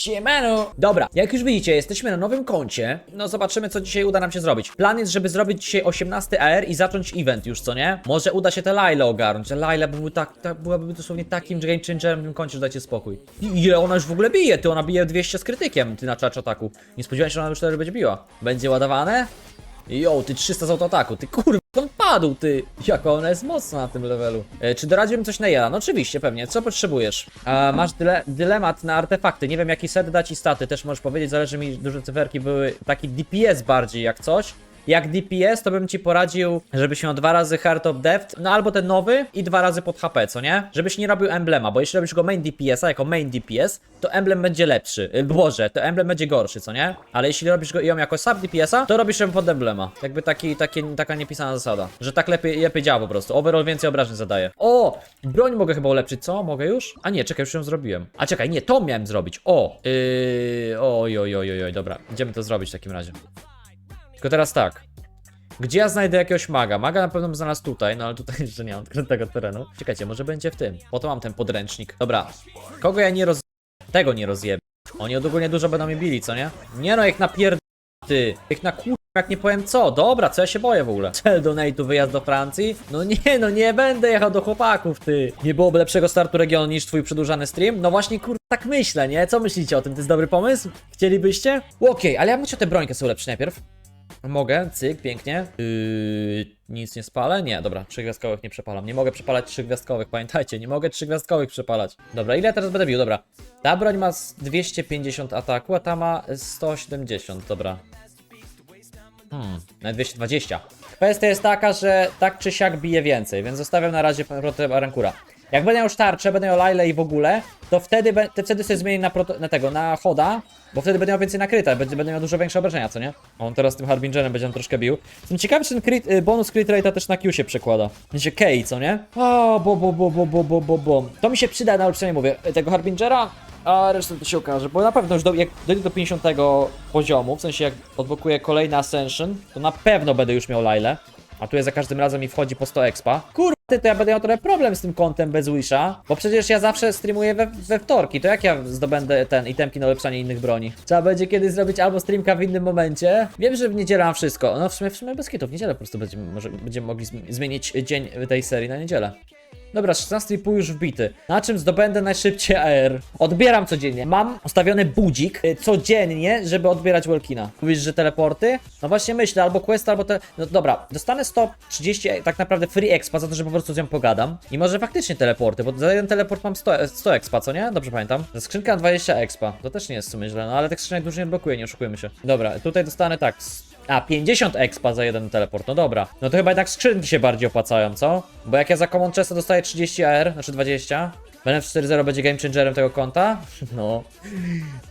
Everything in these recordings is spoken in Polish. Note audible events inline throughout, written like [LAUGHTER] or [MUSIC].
Siemano! Dobra, jak już widzicie, jesteśmy na nowym koncie. No zobaczymy, co dzisiaj uda nam się zrobić. Plan jest, żeby zrobić dzisiaj 18 AR i zacząć event już, co nie? Może uda się te Laila ogarnąć. Laila byłby tak, tak, byłaby dosłownie takim game changerem w tym koncie, że dajcie spokój. I ile ona już w ogóle bije? Ty, ona bije 200 z krytykiem, ty na charge ataku. Nie spodziewałem się, że ona już 4 będzie biła. Będzie ładowane? Jo, ty 300 z autoataku, ty kurwa, on padł, ty. Jaka ona jest mocna na tym levelu. E, czy doradziłbym coś na Jela? No oczywiście, pewnie. Co potrzebujesz? A, masz dyle, dylemat na artefakty. Nie wiem, jaki set dać i staty. Też możesz powiedzieć, zależy mi, duże cyferki były taki DPS bardziej jak coś. Jak DPS, to bym ci poradził, żebyś miał dwa razy Heart of Death, no albo ten nowy i dwa razy pod HP, co nie? Żebyś nie robił emblema, bo jeśli robisz go main DPS-a jako main DPS, to emblem będzie lepszy. Y, Boże, to emblem będzie gorszy, co nie? Ale jeśli robisz go ją jako sub DPS-a, to robisz ją pod emblema. Jakby taki, taki, taka niepisana zasada, że tak lepiej, lepiej działa po prostu. Overall więcej obrażeń zadaje. O! Broń mogę chyba ulepszyć, co? Mogę już? A nie, czekaj, już ją zrobiłem. A czekaj, nie, to miałem zrobić. O! Yy, oj, oj, oj, oj, oj, dobra. Idziemy to zrobić w takim razie. Tylko teraz tak. Gdzie ja znajdę jakiegoś maga? Maga na pewno bym znalazł tutaj, no ale tutaj jeszcze nie mam [LAUGHS] tego terenu. Czekajcie, może będzie w tym. Po to mam ten podręcznik. Dobra. Kogo ja nie roz... Tego nie rozjebę. Oni ogólnie dużo będą mnie bili, co nie? Nie no, jak na pierd... Ty. Jak na kur... Jak nie powiem co. Dobra, co ja się boję w ogóle? [LAUGHS] Cel donate'u wyjazd do Francji? No nie, no nie będę jechał do chłopaków, ty. Nie byłoby lepszego startu regionu niż twój przedłużany stream? No właśnie, kur... tak myślę, nie? Co myślicie o tym? To jest dobry pomysł? Chcielibyście? Okej, ale ja bym chciał tę brońkę sobie ulepszyć najpierw. Mogę, cyk, pięknie. Yy, nic nie spalę? Nie, dobra, trzygwiazdkowych nie przepalam. Nie mogę przepalać trzygwiazdkowych, pamiętajcie, nie mogę trzygwiazdkowych przepalać. Dobra, ile ja teraz będę bił? Dobra. Ta broń ma z 250 ataku, a ta ma 170, dobra. Hmm, na 220. Kwestia jest taka, że tak czy siak bije więcej, więc zostawiam na razie protę Arankura. Jak będę miał już tarczę, będę miał Lailę i w ogóle, to wtedy, to wtedy sobie zmienię na, na tego, na choda, bo wtedy będę miał więcej nakryta, będzie, będę miał dużo większe obrażenia, co nie? On teraz tym Harbingerem będzie on troszkę bił. Jestem ciekawy, czy ten crit, y, bonus crit rate'a też na Q się przekłada. Będzie K, co nie? O, bo, bo, bo, bo, bo, bo, bo, bo. To mi się przyda na ulepszenie, mówię, tego Harbingera, a resztę to się okaże, bo na pewno już do, jak dojdę do 50 poziomu, w sensie jak odblokuję kolejny Ascension, to na pewno będę już miał Lailę. A tu jest za każdym razem mi wchodzi po 100 expa. Kurwa, ty, to ja będę miał trochę problem z tym kontem bez Wisha, bo przecież ja zawsze streamuję we, we wtorki, to jak ja zdobędę ten itemki na ulepszanie innych broni? Trzeba będzie kiedyś zrobić albo streamka w innym momencie. Wiem, że w niedzielę mam wszystko. No w sumie, w sumie bez kitu, w niedzielę po prostu będziemy, może, będziemy mogli zm- zmienić dzień tej serii na niedzielę. Dobra, 16 pół już wbity. Na czym zdobędę najszybciej AR? Odbieram codziennie. Mam ustawiony budzik y, codziennie, żeby odbierać Welkina. Mówisz, że teleporty? No właśnie myślę, albo quest, albo te... No dobra, dostanę 130 tak naprawdę free expa za to, że po prostu z nią pogadam. I może faktycznie teleporty, bo za jeden teleport mam 100, 100 expa, co nie? Dobrze pamiętam. Skrzynka na 20 expa. To też nie jest w sumie źle, no ale tych skrzynek dużo nie blokuje, nie oszukujmy się. Dobra, tutaj dostanę tak... a, 50 expa za jeden teleport, no dobra. No to chyba jednak skrzynki się bardziej opłacają, co? Bo jak ja za Common Chesta dostaję 30 AR, znaczy 20, Bennett 4.0 będzie game changerem tego konta? [LAUGHS] No.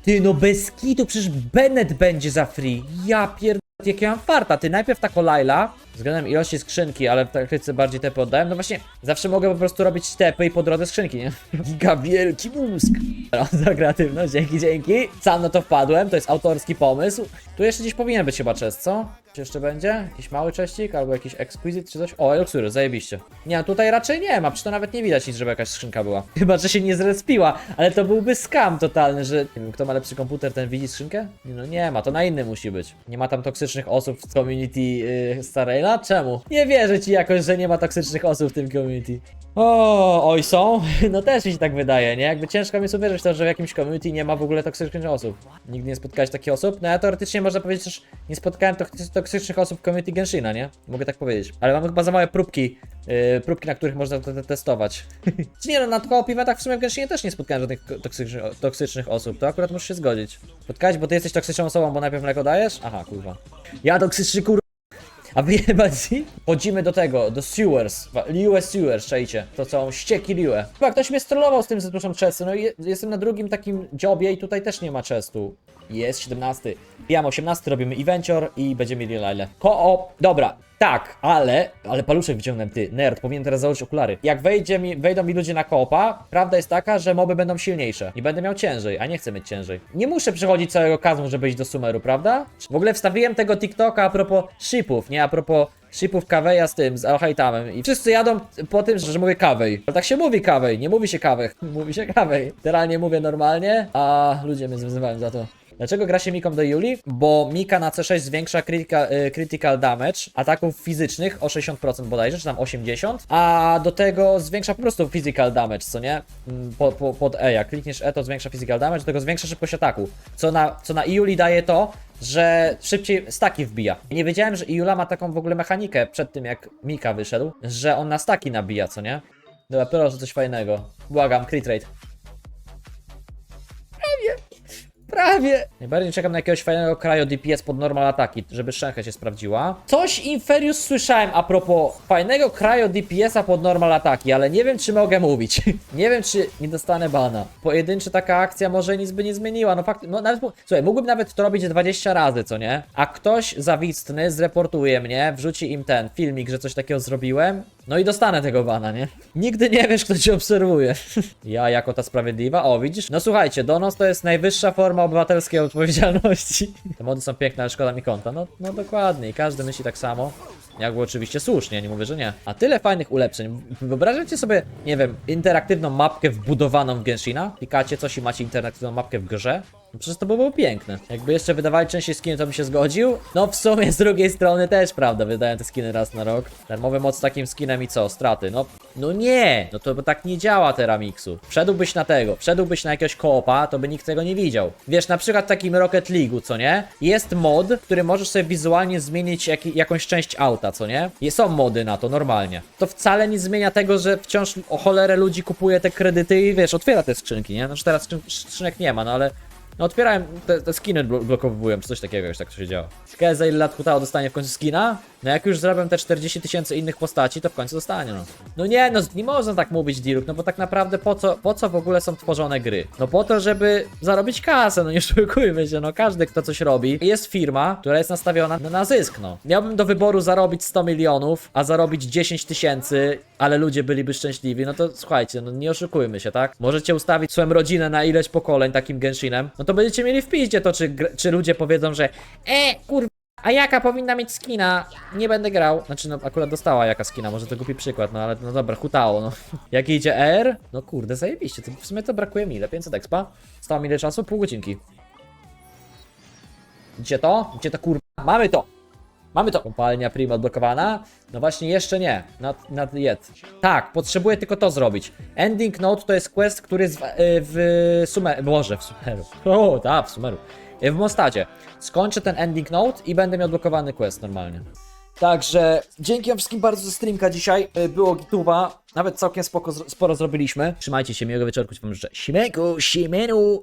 Ty, no bez kitu, przecież Bennett będzie za free. Ja pierd... Jak ja mam farta, ty najpierw tako Laila, względem ilości skrzynki, ale w taktyce bardziej tepy oddałem, no właśnie, zawsze mogę po prostu robić tepy i po drodze skrzynki, nie? [LAUGHS] Giga wielki mózg. Za kreatywność, dzięki, dzięki. Sam na to wpadłem, to jest autorski pomysł. Tu jeszcze gdzieś powinien być chyba chest, co? Czy jeszcze będzie? Jakiś mały cześcik albo jakiś exquisite czy coś? O, Elixir, zajebiście. Nie, no tutaj raczej nie ma, przecież to nawet nie widać nic, żeby jakaś skrzynka była. [LAUGHS] Chyba, że się nie zrespiła, ale to byłby skam totalny, że nie wiem, kto ma lepszy komputer, ten widzi skrzynkę? No nie ma, to na innym musi być. Nie ma tam toksycznych osób w community yy, Starraila? Czemu? Nie wierzę ci jakoś, że nie ma toksycznych osób w tym community. O, oj są? [LAUGHS] No też mi się tak wydaje, nie? Jakby ciężko mi jest uwierzyć to, że w jakimś community nie ma w ogóle toksycznych osób. Nigdy nie spotkałeś takich osób? No ja teoretycznie można powiedzieć, że nie spotkałem tok- toksycznych osób w community Genshina, nie? Mogę tak powiedzieć. Ale mamy chyba za małe próbki, yy, próbki, na których można to te- testować. [LAUGHS] Czy nie no, na tylko eventach w sumie w Genshinie też nie spotkałem żadnych toksycznych, toksycznych osób, to akurat muszę się zgodzić. Spotkałeś, bo ty jesteś toksyczną osobą, bo najpierw mleko dajesz? Aha, kurwa. Ja toksyczny kur... A wyjebać ci? Chodzimy do tego, do sewers. Liue sewers, czajcie. To są ścieki Liue. Chyba ktoś mnie strollował z tym, że tu są chesty. No i je- jestem na drugim takim jobie i tutaj też nie ma chestu. Jest 17. Pijam 18, robimy evencior i będziemy mieli lile. Ko-op. Dobra. Tak, ale, ale paluszek wyciągnąłem, ty, nerd, powinien teraz założyć okulary. Jak wejdzie mi, wejdą mi ludzie na koopa, prawda jest taka, że moby będą silniejsze i będę miał ciężej, a nie chcę mieć ciężej. Nie muszę przechodzić całego kazmu, żeby iść do sumeru, prawda? W ogóle wstawiłem tego TikToka a propos shipów, nie a propos shipów kaweja z tym, z Alhaitamem i wszyscy jadą po tym, że mówię kawej. Ale tak się mówi kawej, nie mówi się kawech, [LAUGHS] mówi się kawej. Teraz nie mówię normalnie, a ludzie mnie zwyzywają za to. Dlaczego gra się Miką do Juli? Bo Mika na C6 zwiększa critical, y, critical damage ataków fizycznych o 60% bodajże, czy tam 80%, a do tego zwiększa po prostu physical damage, co nie? Mm, Po, po, pod E, jak klikniesz E to zwiększa physical damage, do tego zwiększa szybkość ataku. Co na, co na Iuli daje to, że szybciej staki wbija. Nie wiedziałem, że Iula ma taką w ogóle mechanikę przed tym jak Mika wyszedł, że on na staki nabija, co nie? Dobra, proszę coś fajnego. Błagam, crit rate. Prawie! Najbardziej czekam na jakiegoś fajnego kraju DPS pod normal ataki, żeby szczęka się sprawdziła. Coś Inferius słyszałem a propos fajnego kraju DPS-a pod normal ataki, ale nie wiem czy mogę mówić. [LAUGHS] nie wiem czy nie dostanę bana. Pojedynczy taka akcja może nic by nie zmieniła. No fakt, no nawet, słuchaj, mógłbym nawet to robić 20 razy, co nie? A ktoś zawistny zreportuje mnie, wrzuci im ten filmik, że coś takiego zrobiłem. No i dostanę tego bana, nie? Nigdy nie wiesz, kto cię obserwuje. [LAUGHS] ja jako ta sprawiedliwa? O, widzisz? No słuchajcie, donos to jest najwyższa forma obywatelskiej odpowiedzialności. [LAUGHS] Te mody są piękne, ale szkoda mi konta. No, no dokładnie, i każdy myśli tak samo. Jakby oczywiście słusznie, nie mówię, że nie. A tyle fajnych ulepszeń. Wyobrażacie sobie, nie wiem, interaktywną mapkę wbudowaną w Genshina? Klikacie coś i macie interaktywną mapkę w grze? No przecież to by było piękne. Jakby jeszcze wydawali częściej skiny, to bym się zgodził. No w sumie z drugiej strony też, prawda, wydają te skiny raz na rok. Darmowy moc takim skinem i co? Straty. No, no nie! No to tak nie działa Teramixu. Wszedłbyś na tego, wszedłbyś na jakiegoś koopa, to by nikt tego nie widział. Wiesz, na przykład w takim Rocket League'u, co nie? Jest mod, który możesz sobie wizualnie zmienić jaki, jakąś część auta, co nie? I są mody na to, normalnie. To wcale nie zmienia tego, że wciąż o cholerę ludzi kupuje te kredyty i wiesz, otwiera te skrzynki, nie? Znaczy teraz skrzyn- skrzynek nie ma, no ale no otwierałem, te, te skiny blo- czy coś takiego, już tak to się działo. Ciekawe za ile lat Hutao dostanie w końcu skina? No jak już zrobią te 40 tysięcy innych postaci, to w końcu dostanie, no. No nie, no nie można tak mówić, Diruk, no bo tak naprawdę po co, po co w ogóle są tworzone gry? No po to, żeby zarobić kasę, no nie [LAUGHS] oszukujmy się, no każdy kto coś robi. Jest firma, która jest nastawiona na, na zysk, no. Miałbym do wyboru zarobić 100 milionów, a zarobić 10 tysięcy, ale ludzie byliby szczęśliwi, no to słuchajcie, no nie oszukujmy się, tak? Możecie ustawić swoją rodzinę na ileś pokoleń takim Genshinem, no to będziecie mieli w piździe to, czy, czy ludzie powiedzą, że e, kur... A jaka powinna mieć skina? Nie będę grał. Znaczy, no akurat dostała jaka skina, może to głupi przykład, no ale no dobra, hutało, no. [LAUGHS] Jak idzie R? No kurde, zajebiście, to w sumie to brakuje mi ile? 500 expa? Stało mi ile czasu? Pół godzinki. Gdzie to? Gdzie to kurwa? Mamy to! Mamy to! Kompalnia Prima odblokowana? No właśnie jeszcze nie. Not, not yet. Tak, potrzebuję tylko to zrobić. Ending Note to jest quest, który jest w, y, w Sumeru. Boże, w Sumeru. [LAUGHS] O, tak, w Sumeru. Y, W Mostacie. Skończę ten Ending Note i będę miał odblokowany quest normalnie. Także dzięki wam wszystkim bardzo za streamka dzisiaj. Y, Było gituwa. Nawet całkiem spoko, sporo zrobiliśmy. Trzymajcie się, miłego wieczorku. Ci wam życzę. Siemku, siemenu!